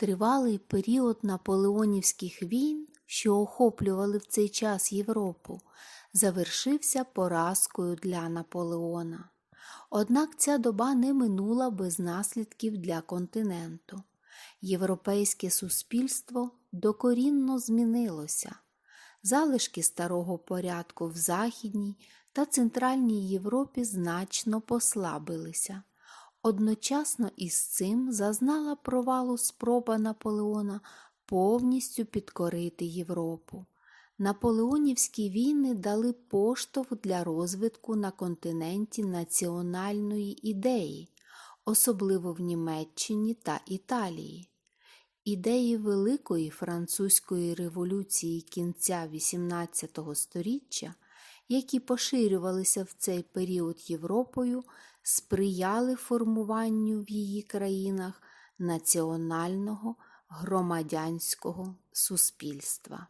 Тривалий період наполеонівських війн, що охоплювали в цей час Європу, завершився поразкою для Наполеона. Однак ця доба не минула без наслідків для континенту. Європейське суспільство докорінно змінилося. Залишки старого порядку в Західній та Центральній Європі значно послабилися. Одночасно із цим зазнала провалу спроба Наполеона повністю підкорити Європу. Наполеонівські війни дали поштовх для розвитку на континенті національної ідеї, особливо в Німеччині та Італії. Ідеї Великої французької революції кінця XVIII століття, які поширювалися в цей період Європою, сприяли формуванню в її країнах національного громадянського суспільства.